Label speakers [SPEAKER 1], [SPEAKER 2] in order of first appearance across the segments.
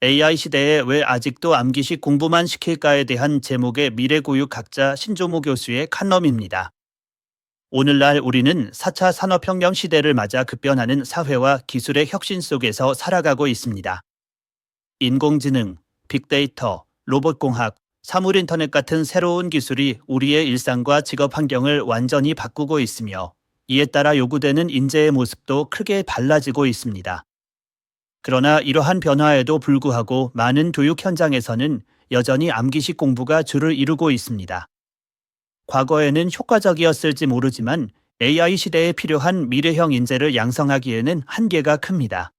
[SPEAKER 1] AI 시대에 왜 아직도 암기식 공부만 시킬까에 대한 제목의 미래교육 학자 신조모 교수의 칼럼입니다. 오늘날 우리는 4차 산업혁명 시대를 맞아 급변하는 사회와 기술의 혁신 속에서 살아가고 있습니다. 인공지능, 빅데이터, 로봇공학, 사물인터넷 같은 새로운 기술이 우리의 일상과 직업 환경을 완전히 바꾸고 있으며 이에 따라 요구되는 인재의 모습도 크게 달라지고 있습니다. 그러나 이러한 변화에도 불구하고 많은 교육 현장에서는 여전히 암기식 공부가 주를 이루고 있습니다. 과거에는 효과적이었을지 모르지만 AI 시대에 필요한 미래형 인재를 양성하기에는 한계가 큽니다.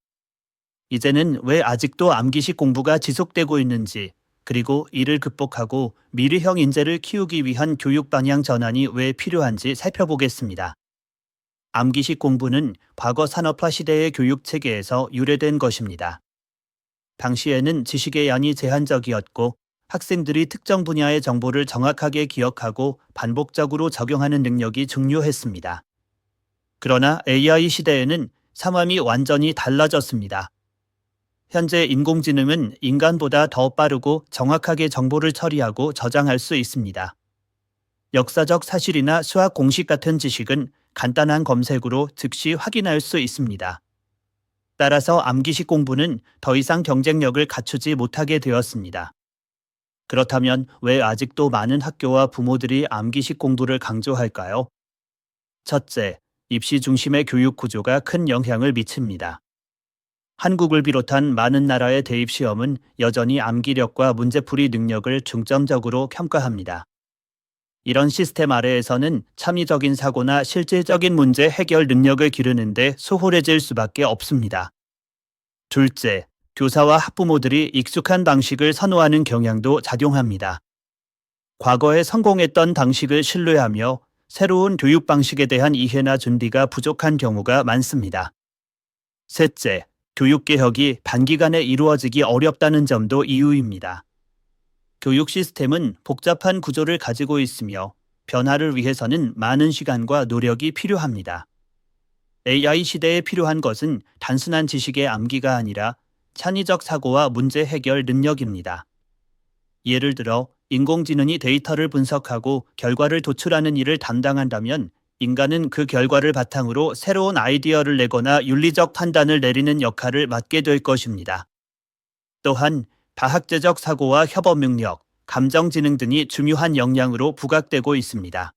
[SPEAKER 1] 이제는 왜 아직도 암기식 공부가 지속되고 있는지, 그리고 이를 극복하고 미래형 인재를 키우기 위한 교육 방향 전환이 왜 필요한지 살펴보겠습니다. 암기식 공부는 과거 산업화 시대의 교육 체계에서 유래된 것입니다. 당시에는 지식의 양이 제한적이었고 학생들이 특정 분야의 정보를 정확하게 기억하고 반복적으로 적용하는 능력이 중요했습니다. 그러나 AI 시대에는 상황이 완전히 달라졌습니다. 현재 인공지능은 인간보다 더 빠르고 정확하게 정보를 처리하고 저장할 수 있습니다. 역사적 사실이나 수학 공식 같은 지식은 간단한 검색으로 즉시 확인할 수 있습니다. 따라서 암기식 공부는 더 이상 경쟁력을 갖추지 못하게 되었습니다. 그렇다면 왜 아직도 많은 학교와 부모들이 암기식 공부를 강조할까요? 첫째, 입시 중심의 교육 구조가 큰 영향을 미칩니다. 한국을 비롯한 많은 나라의 대입 시험은 여전히 암기력과 문제풀이 능력을 중점적으로 평가합니다. 이런 시스템 아래에서는 참의적인 사고나 실질적인 문제 해결 능력을 기르는데 소홀해질 수밖에 없습니다. 둘째, 교사와 학부모들이 익숙한 방식을 선호하는 경향도 작용합니다. 과거에 성공했던 방식을 신뢰하며 새로운 교육 방식에 대한 이해나 준비가 부족한 경우가 많습니다. 셋째, 교육개혁이 단기간에 이루어지기 어렵다는 점도 이유입니다. 교육 시스템은 복잡한 구조를 가지고 있으며 변화를 위해서는 많은 시간과 노력이 필요합니다. AI 시대에 필요한 것은 단순한 지식의 암기가 아니라 창의적 사고와 문제 해결 능력입니다. 예를 들어 인공지능이 데이터를 분석하고 결과를 도출하는 일을 담당한다면 인간은 그 결과를 바탕으로 새로운 아이디어를 내거나 윤리적 판단을 내리는 역할을 맡게 될 것입니다. 또한 다학제적 사고와 협업 능력, 감정 지능 등이 중요한 역량으로 부각되고 있습니다.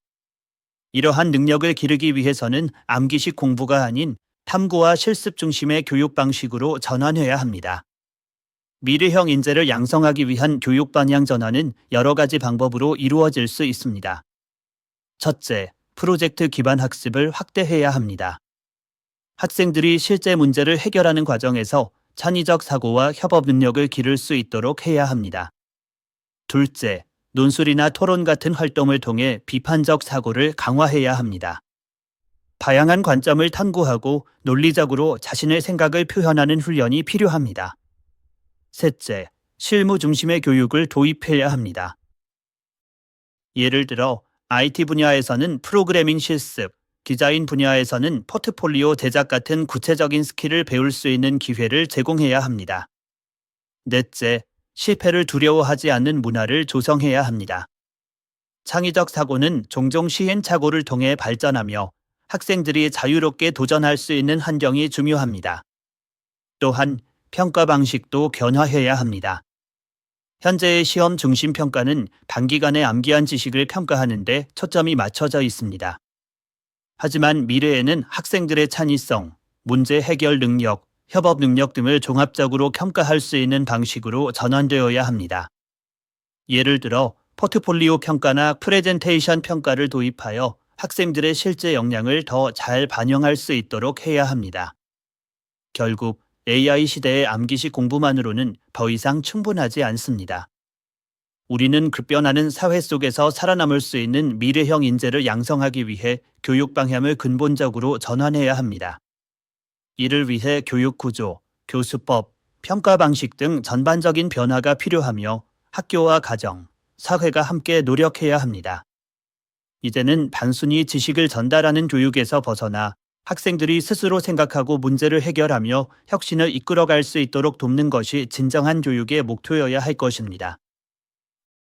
[SPEAKER 1] 이러한 능력을 기르기 위해서는 암기식 공부가 아닌 탐구와 실습 중심의 교육 방식으로 전환해야 합니다. 미래형 인재를 양성하기 위한 교육 방향 전환은 여러 가지 방법으로 이루어질 수 있습니다. 첫째, 프로젝트 기반 학습을 확대해야 합니다. 학생들이 실제 문제를 해결하는 과정에서 창의적 사고와 협업 능력을 기를 수 있도록 해야 합니다. 둘째, 논술이나 토론 같은 활동을 통해 비판적 사고를 강화해야 합니다. 다양한 관점을 탐구하고 논리적으로 자신의 생각을 표현하는 훈련이 필요합니다. 셋째, 실무 중심의 교육을 도입해야 합니다. 예를 들어 IT 분야에서는 프로그래밍 실습, 디자인 분야에서는 포트폴리오 제작 같은 구체적인 스킬을 배울 수 있는 기회를 제공해야 합니다. 넷째, 실패를 두려워하지 않는 문화를 조성해야 합니다. 창의적 사고는 종종 시행착오를 통해 발전하며 학생들이 자유롭게 도전할 수 있는 환경이 중요합니다. 또한 평가 방식도 변화해야 합니다. 현재의 시험 중심 평가는 단기간에 암기한 지식을 평가하는데 초점이 맞춰져 있습니다. 하지만 미래에는 학생들의 창의성, 문제 해결 능력, 협업 능력 등을 종합적으로 평가할 수 있는 방식으로 전환되어야 합니다. 예를 들어 포트폴리오 평가나 프레젠테이션 평가를 도입하여 학생들의 실제 역량을 더 잘 반영할 수 있도록 해야 합니다. 결국 AI 시대의 암기식 공부만으로는 더 이상 충분하지 않습니다. 우리는 급변하는 사회 속에서 살아남을 수 있는 미래형 인재를 양성하기 위해 교육 방향을 근본적으로 전환해야 합니다. 이를 위해 교육 구조, 교수법, 평가 방식 등 전반적인 변화가 필요하며 학교와 가정, 사회가 함께 노력해야 합니다. 이제는 단순히 지식을 전달하는 교육에서 벗어나 학생들이 스스로 생각하고 문제를 해결하며 혁신을 이끌어갈 수 있도록 돕는 것이 진정한 교육의 목표여야 할 것입니다.